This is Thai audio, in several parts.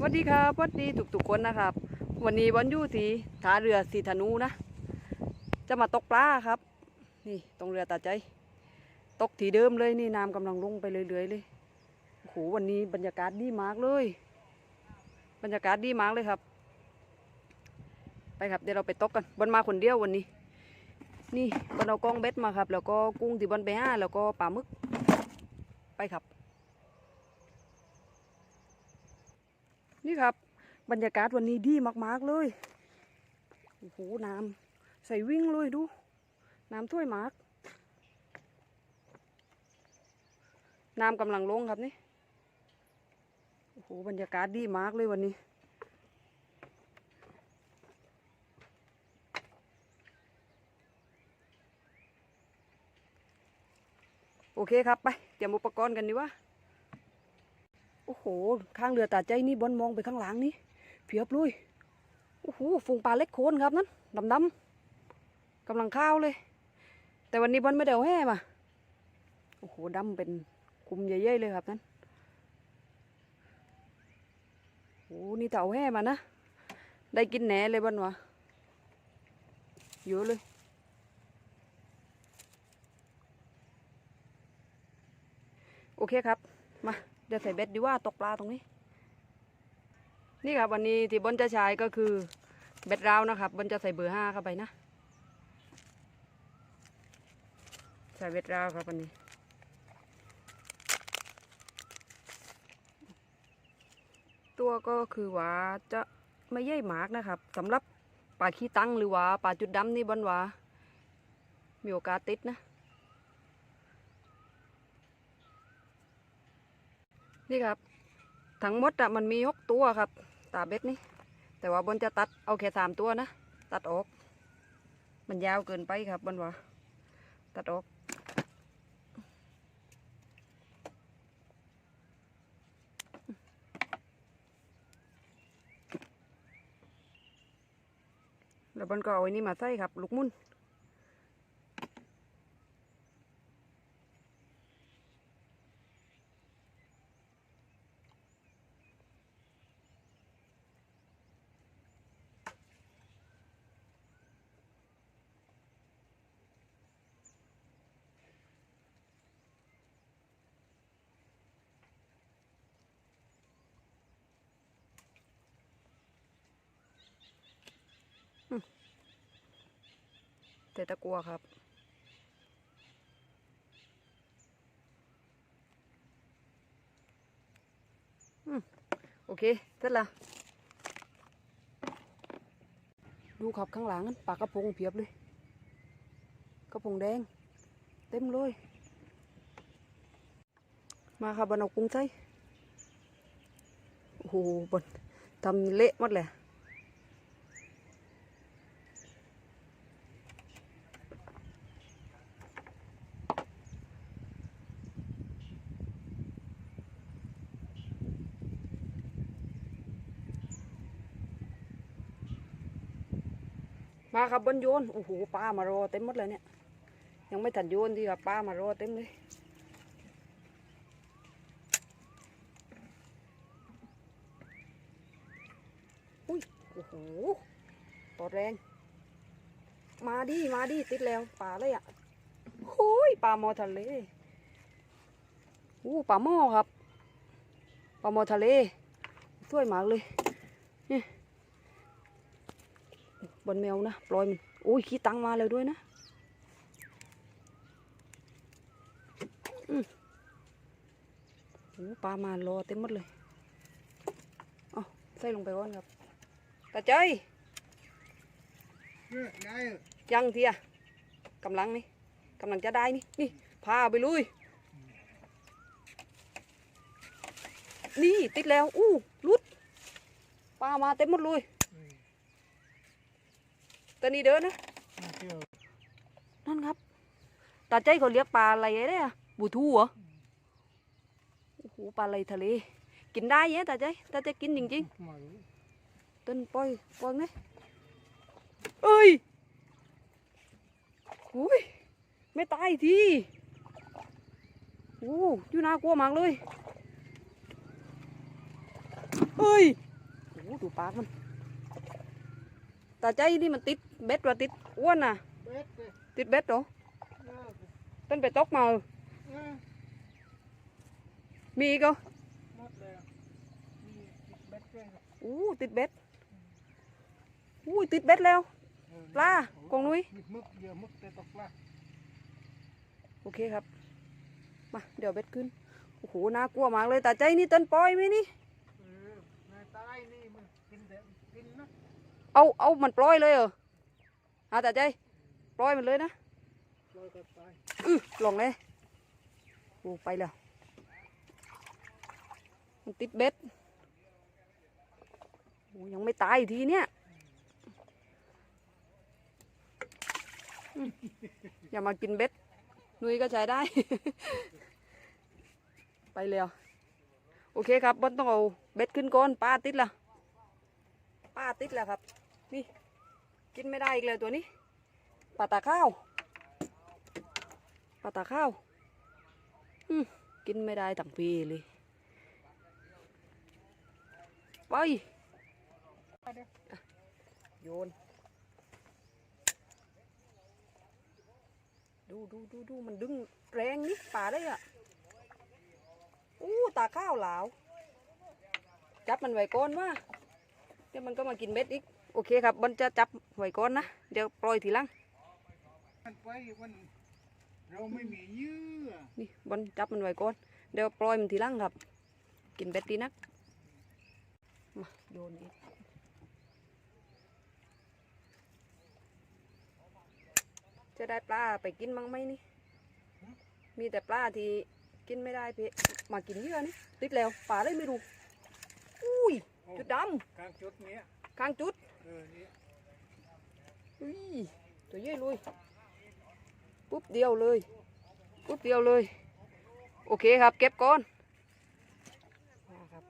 สวัสดีครับสวัสดีทุกๆคนนะครับ วันนี้บอลอยู่ที่ท่าเรือสีธนูนะ จะมาตกปลาครับ นี่ตรงเรือตาใจ ตกทีเดิมเลยนี่น้ำกำลังลงไปเรื่อยๆเลยโอ้โหวันนี้บรรยากาศดีมากเลย บรรยากาศดีมากเลยครับ ไปครับเดี๋ยวเราไปตกกันบอลมาคนเดียววันนี้ นี่บอลเอากล้องเบ็ดมาครับ แล้วก็กุ้งที่บอลไปห้าแล้วก็ปลาหมึก ไปครับ นี่ครับ บรรยากาศวันนี้ดีมาก ๆ เลย โอ้โห น้ำใส่วิ่งเลยดู น้ำถ้วยมากน้ำกำลังลงครับนี่ โอ้โห บรรยากาศดีมากเลยวันนี้ โอเคครับ ไป เตรียมอุปกรณ์กันดีว่า โอ้โห ข้างเรือตาใจนี่บอลมองไปข้างหลังนี่เพียบเลยโอ้โหฝูงปลาเล็กโคนครับนั่นดำดำกำลังข้าวเลย แต่วันนี้บอลไม่ได้เอาแห่มาโอ้โหดำเป็นคุมใหญ่ๆเลยครับนั่นโอ้นี่ถ้าเอาแห่มานะ ได้กินแหนเลยบอลวะเยอะเลยโอเคครับ มา เดี๋ยวใส่เบ็ดดีว่าตกปลาตรงนี้ นี่ครับวันนี้ที่บนจะใช้ก็คือเบ็ดราวนะครับบนจะใส่เบอร์ห้าเข้าไปนะ ใส่เบ็ดราวครับวันนี้ตัวก็คือว่าจะไม่ใหญ่มากนะครับสำหรับปลาขี้ตั้งหรือว่าปลาจุดดำนี่บนว่ามีโอกาสติดนะ นี่ครับทั้งหมดอะมันมีหกตัวครับ ตาเบ็ดนี่ แต่ว่าบนจะตัดเอาแค่สามตัวนะ ตัดออก มันยาวเกินไปครับบนว่าตัดออก แล้วบนก็เอาไอ้นี่มาใส่ครับ ลูกมุน แต่ตะกัวครับ โอเคเสร็จละ ดูครับข้างหลังปลากระพงเพียบเลย กระพงแดง เต็มเลย มาครับบนเอากุ้งใส่โอ้โหบนทำเละหมดเลย ครับบนโยนโอ้โหปลามารอเต็มหมดเลยเนี่ย ยังไม่ทันโยนดีครับปลามารอเต็มเลยอุ้ยโอ้โหตอดแรง มาดิมาดิติดแล้วปลาเลยอะโอ้ยปลาหมอทะเลอู้ปลาหม้อครับปลาหมอทะเลสวยมากเลย บนแมวนะปล่อยมันโอ้ยขี้ตังมาเลยด้วยนะอืมโอ้ปลามารอเต็มหมดเลยเอาใส่ลงไปก่อนครับตาใจยเนี่ยได้เหรอยังเทียกำลังนี่กำลังจะได้นี่นี่พาไปลุยนี่ติดแล้วอู้รุดปลามาเต็มหมดเลยอืม ตอนนี้เดินนะนั่นครับตาใจเขาเรียกปลาอะไรเนี่ยบูทูเหรอโอ้โหปลาอะไรทะเล กินได้เยอะตาใจตาใจกินจริงๆต้นปล่อยปล่อยไหมเอ้ยโอ้ยไม่ตายทีโอ้อยู่น่ากลัวมากเลยเอ้ยหดูปากมันตาใจนี่มันติด เบ็ดว่าติดอ้วนน่ะเบ็ดเลยติดเบ็ดเหรอเออต้นไปตกมาเหรอเออมีอีกเหรอหมดเลยมีติดเบ็ดด้วยครับอู้ติดเบ็ดอู้ติดเบ็ดแล้วเออปลากงนุ้ยมีมึกเยอะมึกแต่ตกปลาโอเคครับ มาเดี๋ยวเบ็ดขึ้น โอ้โห น่ากลัวมากเลยตาใจนี่ต้นปอยไหมนี่เออนายตายนี่มันกินแต่กินนะเอา เอามันปล่อยเลยเหรอ อาแตาใจปล่อยมันเลยนะลอยก็ตายอื้อลงเลยโอ้ไปแล้วมันติดเบ็ดโอ้ยังไม่ตายทีเนี่ยอย่ามากินเบ็ดนุ้ยก็ใช้ได้ ไปแล้ว โอเคครับบอนต้องเอาเบ็ดขึ้นก่อนป้าติดละป้าติดแล้วครับ นี่ กินไม่ได้อีกเลยตัวนี้ปลาตาข้าวปลาตาข้าวกินไม่ได้ตั้งปีเลยไปโยนดูดูดูดูมันดึงแรงนิดป่าได้อะอู้ตาข้าวเหลาจับมันไว้ก่อนว่าเดี๋ยวมันก็มากินเม็ดอีก โอเคครับบอนจะจับไว้ก่อนนะ เดี๋ยวปล่อยทีหลังมันไปมันเราไม่มีเหยื่อนี่บอนจับมันไว้ก่อน เดี๋ยวปล่อยมันทีหลังครับ กินเบ็ดดีนักมาโยนอีกจะได้ปลาไปกินมั้งไหมนี่ มีแต่ปลาที่กินไม่ได้พี่มากินเยื่อนี่ติดแล้วปลาเลยไม่รู้อุ้ยจุดดกลางจุดเนี้ยำข้างจุดเออนี่อุ้ยตัวใหญ่เลยปุ๊บเดียวเลยปุ๊บเดียวเลย โอเคครับ เก็บก่อนมาครับ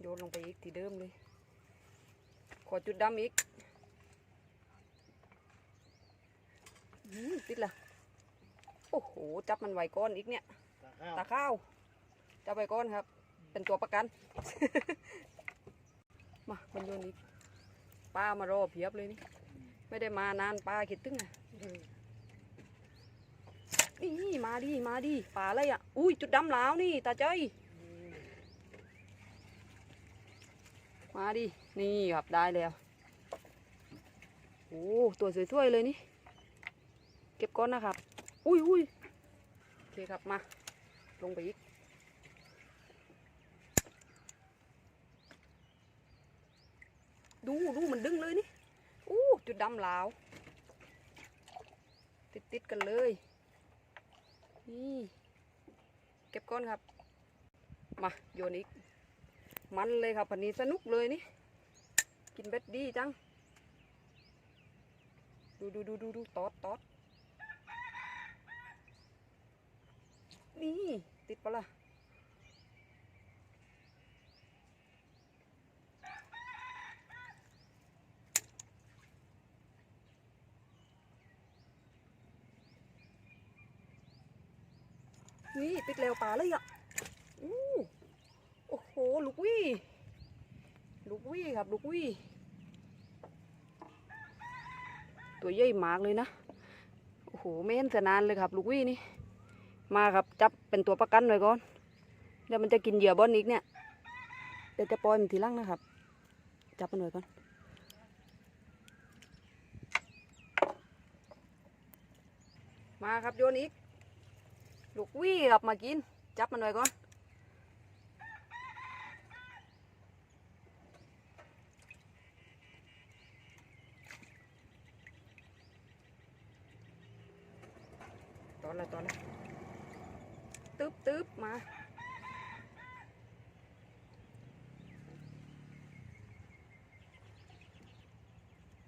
โยนลงไปอีกที่เดิมเลย ขอจุดดำอีกอืมติดละโอ้โห จับมันไว้ก้อนอีกเนี่ย ตาข้าวตาข้าวจับไว้ก้อนครับ เป็นตัวประกัน มาบรรยนอีก ป้ามารอเพียบเลยนี่ ไม่ได้มานานป้าคิดตึงอะเออนี่มาดิมาดิป่าอะไรอะ อุ้ยจุดดำหลาวนี่ตาเจ้ยมาดิ นี่ครับได้แล้ว โอ้ตัวสวยๆเลยนี่ เก็บก้อนนะครับ อุ้ยอุ้ยโอเคครับมา ลงไปอีก ดูดูมันดึงเลยนี่อู้จุดดำหลาว ติดติดกันเลย นี่ เก็บก้อนครับ มาโยนอีก มันเลยครับพันนี้สนุกเลยนี่ กินเบ็ดดีจัง ดูดูดูดูดูตอดตอดนี่ ติดปะล่ะ นี่ติดแล้วปลาเลยอะอู้โอ้โหลูกวี่ลูกวี่ครับลูกวี่ตัวใหญ่มากเลยนะโอ้โหไม่เห็นสนานเลยครับ ลูกวี่นี่ มาครับจับเป็นตัวประกันไว้ก่อนเดี๋ยวมันจะกินเหยื่อบอนอีกเนี่ยเดี๋ยวจะปล่อยมันทีหลังนะครับ จับมันไว้ก่อนมาครับโยนอีก ลูกวี่ครับมากิน จับมันไว้ก่อนตอนละตอนละตึ๊บตึ๊บมา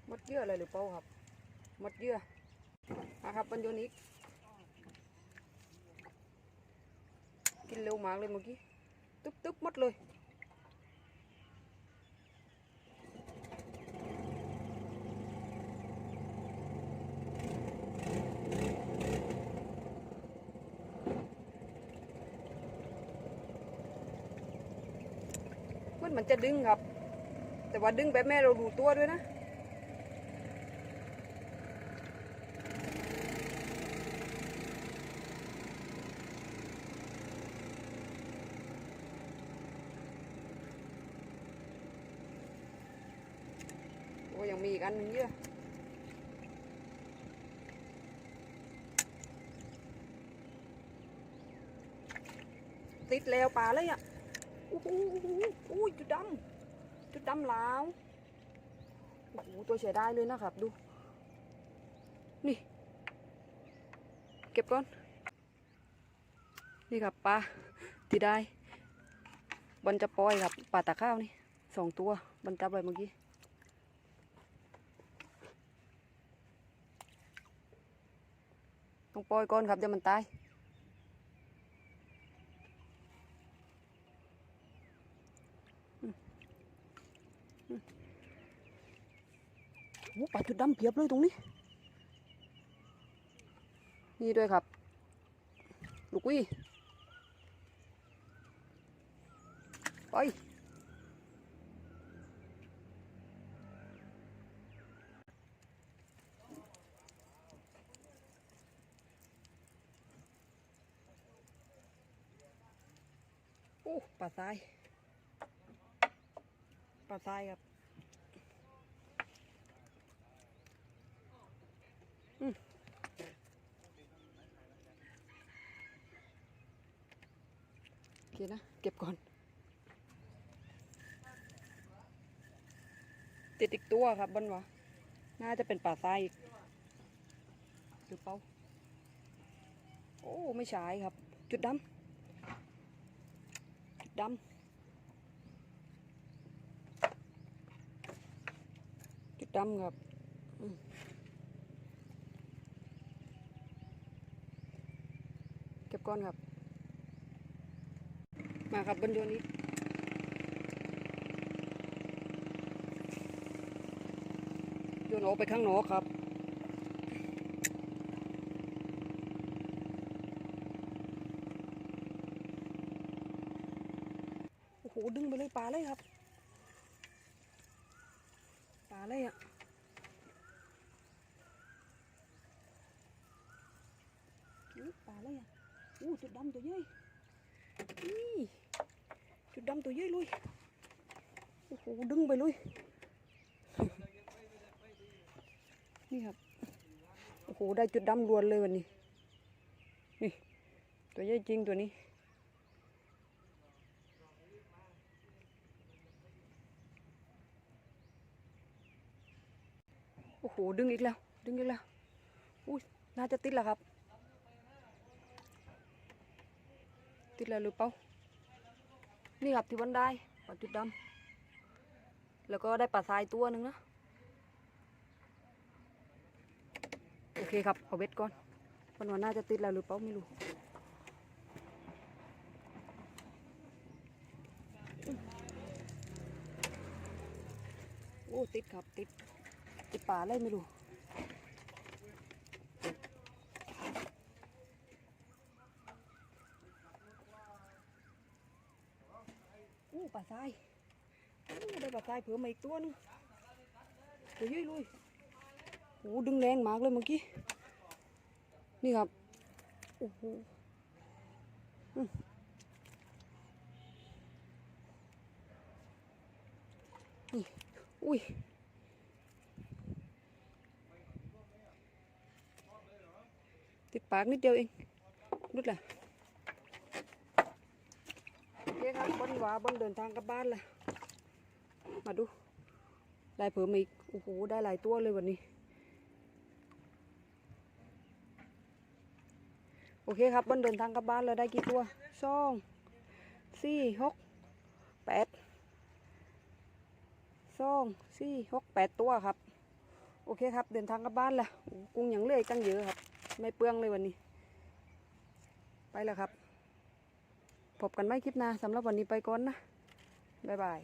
หมดเยื่อเลยหรือเปล่าครับหมดเยื่อมาครับบรรยนอีก กินเร็วมากเลยเมื่อกี้ ตึ๊บตึ๊บหมดเลย มันมันจะดึงครับ แต่ว่าดึงแบบแม่เราดูตัวด้วยนะ ยังมีอีกอันนึงเยอะติดแล้วปลาเลยอะโอ้โหโอ้หโอ้ยจุดดำจุดดำแล้ว โอ้โห ตัวใช้ได้เลยนะครับ ดู นี่ เก็บก่อน นี่ครับปลาที่ได้บอลจะปล่อยครับปลาตาข้าวนี่สองตัวบอลจับไว้เมื่อกี้ ต้องปล่อยก่อนครับเดี๋ยวมันตายโอ้ปลาจุดดำเพียบเลยตรงนี้ นี่ด้วยครับ ลูกวิไป ปลาทรายปลาทรายครับโอเคนะ เก็บก่อน ติดอีกตัวครับบนวะน่าจะเป็นป่าทรายอีกหรือเปล่า โอ้ ไม่ใช่ครับ จุดดำ ดดำจุดดำครับเก็บก่อนครับ มาครับบนโยนนี้โยนออกไปข้างนอกครับ โอ้โห ดึงไปเลยปลาเลยครับปลาเลยอะปลาเลยอะอู้จุดดำตัวใหญ่นี่จุดดำตัวใหญ่เลยโอ้โหดึงไปเลยนี่ครับโอ้โหได้จุดดำรวนเลยวันนี้นี่ตัวใหญ่จริงตัวนี้ อ้โห ดึงอีกแล้ว ดึงอีกแล้ว อุ้ยน่าจะติดแล้วครับ ติดแล้วหรือเปล่า นี่ครับที่วันได้ปลาจุดดำแล้วก็ได้ปลาทรายตัวหนึ่งนะ โอเคครับ เอาเบ็ดก่อนวันวันน่าจะติดแล้วหรือเปล่าไม่รู้โอ้ติดครับติด ติปลาอะไรไม่รู้อู้ปลาทรายได้ปลาทรายเผื่อมาอีกตัวนึงตัวใหญ่เลยโอ้ดึงแรงมากเลยเมื่อกี้ นี่ครับ โอ้โหนี่อุ้ย ติดปากนิดเดียวเองรุดละโอเคครับบนหวาบนเดินทางกลับบ้านละมาดู ได้เพิ่มอีก โอ้โห ได้หลายตัวเลยวันนี้ โอเคครับบนเดินทางกลับบ้านเราได้กี่ตัวสองสี่หกแปดสองสี่หกแปดตัวครับ โอเคครับ เดินทางกลับบ้านละกุ้งยังเลืออีกตั้งเยอะครับ ไม่เปลืองเลยวันนี้ ไปแล้วครับ พบกันไม่คลิปหน้าสำหรับวันนี้ไปก่อนนะ บ๊ายบาย